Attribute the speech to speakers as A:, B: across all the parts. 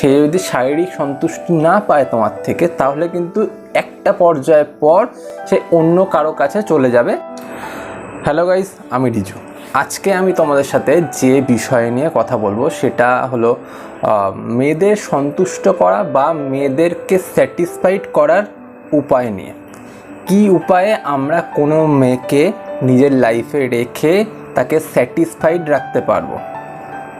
A: সে যদি শারীরিক সন্তুষ্টি না পায় তোমার থেকে, তাহলে কিন্তু একটা পর্যায়ের পর সে অন্য কারও কাছে চলে যাবে। হ্যালো গাইস আমি রিজু। আজকে আমি তোমাদের সাথে যে বিষয় নিয়ে কথা বলব, সেটা হলো মেয়েদের সন্তুষ্ট করা বা মেয়েদেরকে স্যাটিসফাইড করার উপায় নিয়ে। কি উপায়ে আমরা কোনো মেয়েকে নিজের লাইফে রেখে তাকে স্যাটিসফাইড রাখতে পারব?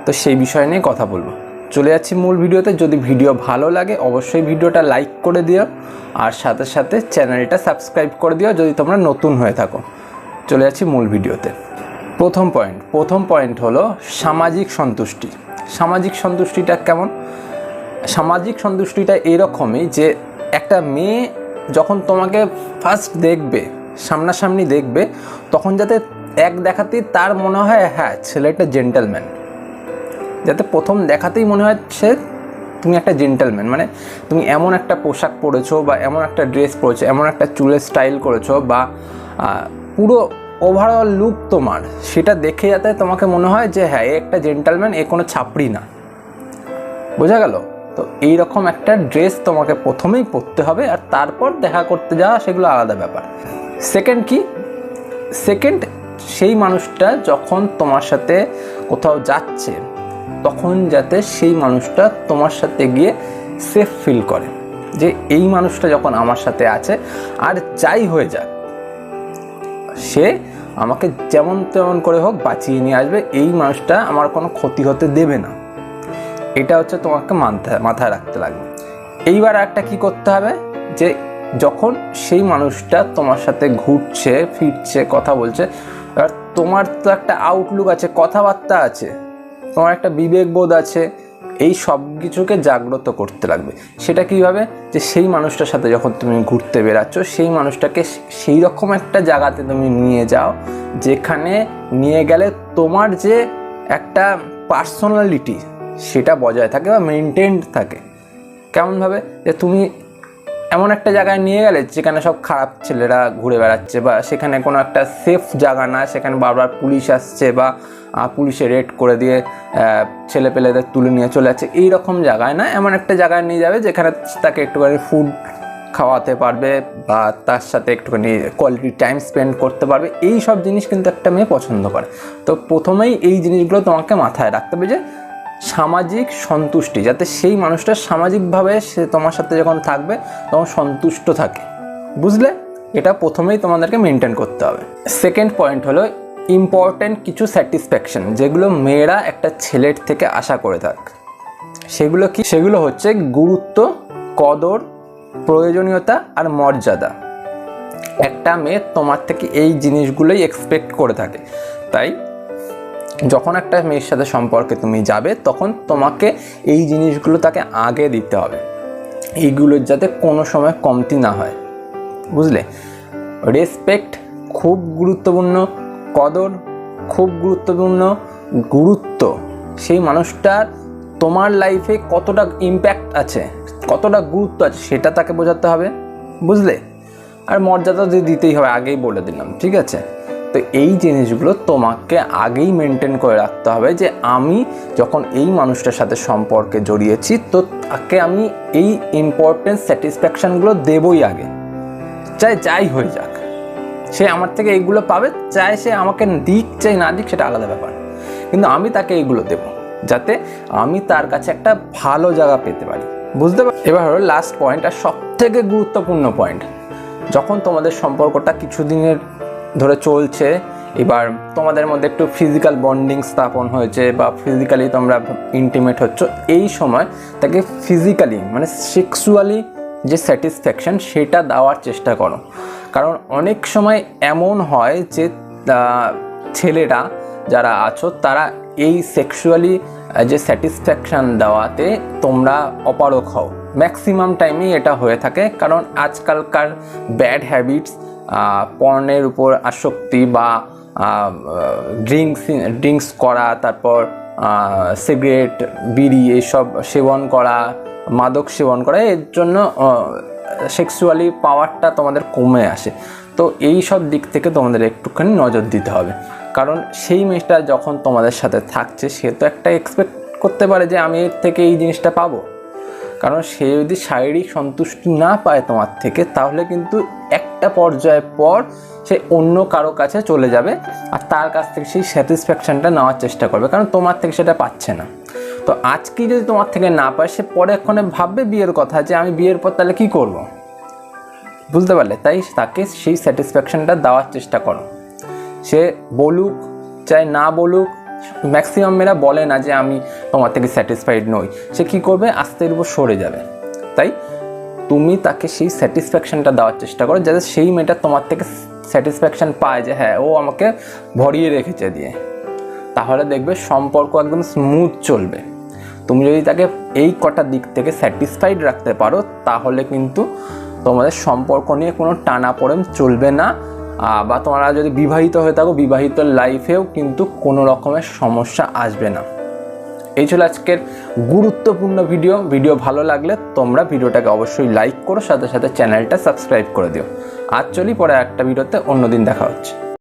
A: তো সেই বিষয় নিয়ে কথা বলব। চলে যাচ্ছি মূল ভিডিওতে। যদি ভিডিও ভালো লাগে, অবশ্যই ভিডিওটা লাইক করে দিও আর সাথে সাথে চ্যানেলটা সাবস্ক্রাইব করে দিও যদি তোমরা নতুন হয়ে থাকো। চলে যাচ্ছি মূল ভিডিওতে। প্রথম পয়েন্ট প্রথম পয়েন্ট হলো সামাজিক সন্তুষ্টি। সামাজিক সন্তুষ্টিটা কেমন? সামাজিক সন্তুষ্টিটা এরকমই যে একটা মেয়ে যখন তোমাকে ফার্স্ট দেখবে, সামনাসামনি দেখবে, তখন যাতে এক দেখাতেই তার মনে হয় হ্যাঁ ছেলেটা জেন্টেলম্যান যাতে প্রথম দেখাতেই মনে সে তুমি একটা জেন্টেলম্যান মানে তুমি এমন একটা পোশাক পরেছো বা এমন একটা ড্রেস পরেছো, এমন একটা চুলের স্টাইল করেছ বা পুরো ওভারঅল লুক তোমার, সেটা দেখে যাতে তোমাকে মনে হয় যে হ্যাঁ এ একটা জেন্টেলম্যান এ কোনো ছাপড়ি না। বোঝা গেল? তো এই রকম একটা ড্রেস তোমাকে প্রথমেই পরতে হবে আর তারপর দেখা করতে যাওয়া, সেগুলো আলাদা ব্যাপার। সেকেন্ড কি? সেকেন্ড সেই মানুষটা যখন তোমার সাথে কোথাও যাচ্ছে তখন যাতে সেই মানুষটা তোমার সাথে গিয়ে সেফ ফিল করে। যে এই মানুষটা যখন আমার সাথে আছে, আর যাই হয়ে যাক, সে আমাকে যেমন তেমন করে হোক বাঁচিয়ে নিয়ে আসবে, এই মানুষটা আমার কোনো ক্ষতি হতে দেবে না। এটা হচ্ছে তোমাকে মাথায় মাথায় রাখতে লাগবে। এইবার একটা কি করতে হবে? যে যখন সেই মানুষটা তোমার সাথে ঘুরছে, ফিরছে, কথা বলছে এবার তোমার তো একটা আউটলুক আছে, কথাবার্তা আছে তোমার একটা বিবেকবোধ আছে, এই সব কিছুকে জাগ্রত করতে লাগবে। সেটা কীভাবে? যে সেই মানুষটার সাথে যখন তুমি ঘুরতে বেরাচ্ছ সেই মানুষটাকে সেই রকম একটা জায়গাতে তুমি নিয়ে যাও, যেখানে নিয়ে গেলে তোমার যে একটা পার্সোনালিটি সেটা বজায় থাকে বা মেনটেন্ড থাকে। কেমনভাবে? যে তুমি এমন একটা জায়গায় নিয়ে গেলে যেখানে সব খারাপ ছেলেরা ঘুরে বেড়াচ্ছে বা সেখানে কোনো একটা সেফ জায়গা না, সেখানে বারবার পুলিশ আসছে বা পুলিশে রেড করে দিয়ে ছেলে পেলেদের তুলে নিয়ে চলে যাচ্ছে এই রকম জায়গায় না, এমন একটা জায়গায় নিয়ে যাবে যেখানে তাকে একটুখানি ফুড খাওয়াতে পারবে বা তার সাথে একটুখানি কোয়ালিটি টাইম স্পেন্ড করতে পারবে এই সব জিনিস কিন্তু একটা মেয়ে পছন্দ করে। তো প্রথমেই এই জিনিসগুলো তোমাকে মাথায় রাখতে হবে যে সামাজিক সন্তুষ্টি, যাতে সেই মানুষটা সামাজিকভাবে সে তোমার সাথে যখন থাকবে, তখন সন্তুষ্ট থাকে। বুঝলে? এটা প্রথমেই তোমাদেরকে মেনটেন করতে হবে। সেকেন্ড পয়েন্ট হলো ইম্পর্ট্যান্ট কিছু স্যাটিসফ্যাকশন যেগুলো মেয়েরা একটা ছেলের থেকে আশা করে থাক। সেগুলো কি? সেগুলো হচ্ছে গুরুত্ব, কদর, প্রয়োজনীয়তা আর মর্যাদা। একটা মেয়ে তোমার থেকে এই জিনিসগুলোই এক্সপেক্ট করে থাকে। তাই যখন একটা মেয়ের সাথে সম্পর্কে তুমি যাবে, তখন তোমাকে এই জিনিসগুলো তাকে আগে দিতে হবে। এইগুলোর যাতে কোনো সময় কমতি না হয়। বুঝলে? রেসপেক্ট খুব গুরুত্বপূর্ণ, কদর খুব গুরুত্বপূর্ণ, গুরুত্ব। সেই মানুষটার তোমার লাইফে কতটা ইম্প্যাক্ট আছে, কতটা গুরুত্ব আছে, সেটা তাকে বোঝাতে হবে। বুঝলে? আর মর্যাদা দিতেই হবে, আগেই বলে দিলাম, ঠিক আছে? তো এই জিনিসগুলো তোমাকে আগেই মেনটেন করে রাখতে হবে যে আমি যখন এই মানুষটার সাথে সম্পর্কে জড়িয়েছি, তো তাকে আমি এই ইম্পর্টেন্ট স্যাটিসফ্যাকশানগুলো দেবই আগে। চাই, যাই হয়ে যাক। সে আমার থেকে এইগুলো পাবে, চাই সে আমাকে দিক, চাই না দিক, সেটা আলাদা ব্যাপার। কিন্তু আমি তাকে এইগুলো দেব, যাতে আমি তার কাছে একটা ভালো জায়গা পেতে পারি। বুঝতে পার এবার হলো লাস্ট পয়েন্ট আর সব থেকে গুরুত্বপূর্ণ পয়েন্ট যখন তোমাদের সম্পর্কটা কিছুদিনের ধরে চলছে। এবার তোমাদের মধ্যে একটু ফিজিক্যাল বন্ডিং স্থাপন হয়েছে বা ফিজিক্যালি তোমরা ইন্টিমেট হচ্ছ, এই সময় তাকে ফিজিক্যালি মানে সেক্সুয়ালি যে স্যাটিসফ্যাকশন সেটা দেওয়ার চেষ্টা করো। কারণ অনেক সময় এমন হয় যে ছেলেরা যারা আছো, তারা এই সেক্সুয়ালি যে স্যাটিসফ্যাকশান দেওয়াতে তোমরা অপারক হও। ম্যাক্সিমাম টাইমেই এটা হয়ে থাকে, কারণ আজকালকার ব্যাড হ্যাবিটস পর্নের উপর আসক্তি বা ড্রিঙ্কস ড্রিঙ্কস করা, তারপর সিগারেট, বিড়ি এইসব সেবন করা, মাদক সেবন করা, এর জন্য সেক্সুয়ালি পাওয়ারটা তোমাদের কমে আসে। তো এই সব দিক থেকে তোমাদের একটুখানি নজর দিতে হবে। কারণ সেই মেয়েটা যখন তোমাদের সাথে থাকছে, সে তো একটা এক্সপেক্ট করতে পারে যে আমি এর থেকে এই জিনিসটা পাবো। কারণ সে যদি শারীরিক সন্তুষ্টি না পায় তোমার থেকে, তাহলে কিন্তু একটা পর্যায়ের পর সে অন্য কারও কাছে চলে যাবে আর তার কাছ থেকে সেই স্যাটিসফ্যাকশনটা নেওয়ার চেষ্টা করবে, কারণ তোমার থেকে সেটা পাচ্ছে না। তো আজকে যদি তোমার থেকে না পায়, সে পরে এক্ষণে ভাববে বিয়ের কথা যে আমি বিয়ের পর তাহলে কী করব? বুঝতে পারলে? তাই তাকে সেই স্যাটিসফ্যাকশনটা দেওয়ার চেষ্টা করো। সে বলুক, চাই না বলুক ম্যাক্সিমাম মেয়েরা বলে না যে আমি তোমার থেকে স্যাটিসফাইড নই। সে কী করবে? আস্তে উপর সরে যাবে। তাই তুমি তাকে সেই স্যাটিসফ্যাকশনটা দেওয়ার চেষ্টা করো, যাতে সেই মেয়েটা তোমার থেকে স্যাটিসফ্যাকশন পায় যে হ্যাঁ ও আমাকে ভরিয়ে রেখেছে দিয়ে। তাহলে দেখবে সম্পর্ক একদম স্মুথ চলবে। তুমি যদি তাকে এই কটা দিক থেকে স্যাটিসফাইড রাখতে পারো, তাহলে কিন্তু তোমাদের সম্পর্ক নিয়ে কোনো টানাপোড়েন চলবে না। বা তোমরা যদি বিবাহিত হয়ে থাকো, বিবাহিত লাইফেও কিন্তু কোনো রকমের সমস্যা আসবে না। এই ছিল আজকের গুরুত্বপূর্ণ ভিডিও। ভিডিও ভালো লাগলে তোমরা ভিডিওটাকে অবশ্যই লাইক করো, সাথে সাথে চ্যানেলটা সাবস্ক্রাইব করে দিও। আজ চলি পরে একটা ভিডিওতে অন্যদিন দেখা হচ্ছে।